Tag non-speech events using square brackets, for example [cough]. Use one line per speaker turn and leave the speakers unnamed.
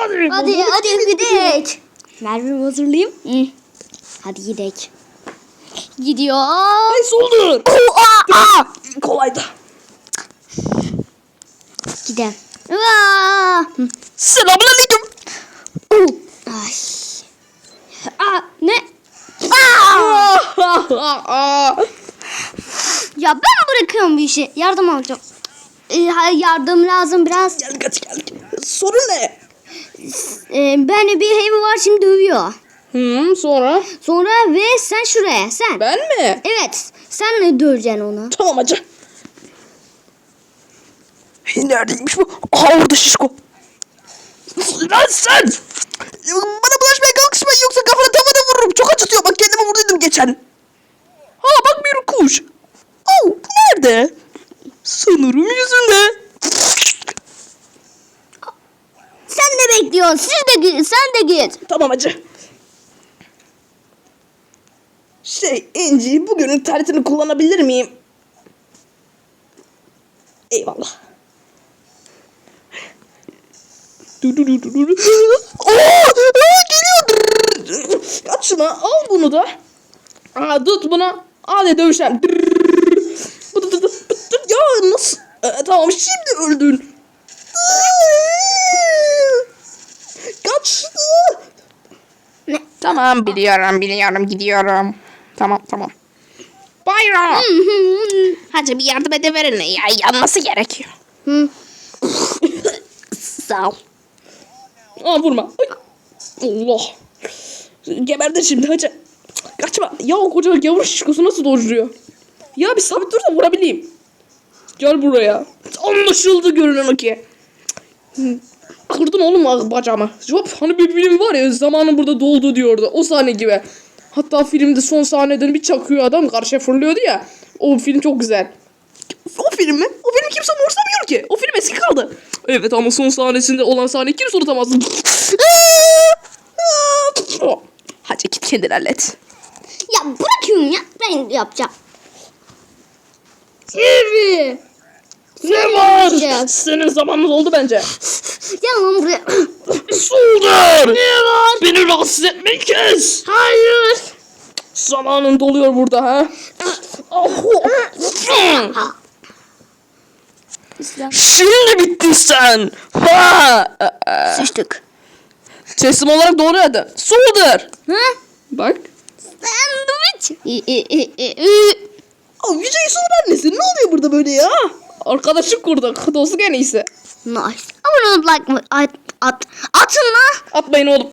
Hadi.
Hadi hadi gidelim. Merve'mi hazırlayayım. Hı. Hadi gidelim. Gidiyor.
Ay soldur. Kolaydı.
Gidelim. Aa. Hı.
Selamun aleyküm.
Ay. Aa, ne? Aa. [laughs] Ya ben bırakıyorum bir işi. Yardım alacağım. Ee, yardım lazım biraz.
gel kaç gel. Sorun ne?
Ee, ben bir evi var şimdi dövüyor.
Hmm, sonra?
Sonra ve sen şuraya sen.
Ben mi?
Evet. Sen ne döveceksin onu?
Tamam hacı. Neredeymiş bu? Aha orada şişko. Lan sen! Bana bulaşmaya kalkışma yoksa kafana tavada vururum. Çok acıtıyor bak kendimi vurduydum geçen. Ha bak bir kuş. Oh nerede? Sanırım yüzünde.
Sen ne bekliyorsun? Siz de. Sen de git.
Tamam hacı. Şey İnci bugünün tarihini kullanabilir miyim? Eyvallah. Du du du du du. Oo, aa, geliyor. At al bunu da. Aa, tut bunu. Hadi dövüşelim. Ya nasıl? Ee, tamam şimdi öldün. Kaçtı.
Ne?
Tamam biliyorum biliyorum gidiyorum. Tamam tamam. Bayram. [laughs] Hadi bir yardım edeverin ya yanması gerekiyor. [laughs] Sağ ol.
Aa vurma. Ay. Allah. Geberdi şimdi hacı. Kaçma. Ya o koca gavur şişkosu nasıl dojuruyor? Ya bir sabit dur da vurabileyim. Gel buraya. Anlaşıldı görünen o ki. Kırdın oğlum bacağımı. Hop hani bir film var ya zamanın burada doldu diyordu. O sahne gibi. Hatta filmde son sahneden bir çakıyor adam karşıya fırlıyordu ya. O film çok güzel. O film mi? O film kimse umursamıyor ki. O film eski kaldı. Evet ama son sahnesinde olan sahneyi kimse unutamaz. Hadi git kendin hallet.
Ya bırakın ya. Ben yapacağım. Sirri.
Ne var? Senin zamanın oldu bence.
Gel lan buraya.
Suldur! Ne var? Beni rahatsız etmeyi kes. Hayır. Zamanın doluyor burada ha. Şimdi bittin sen. Ha!
Sıçtık.
Teslim olarak doğru hadi. Suldur.
Ha?
Bak.
Sandviç. İ, i, i, i, i.
Aa, Yüce Yusuf'un annesi ne oluyor burada böyle ya? Arkadaşlık kurduk. Dostluk en iyisi.
Nice. Abone olup like mı? At, at, atın lan.
Atmayın oğlum.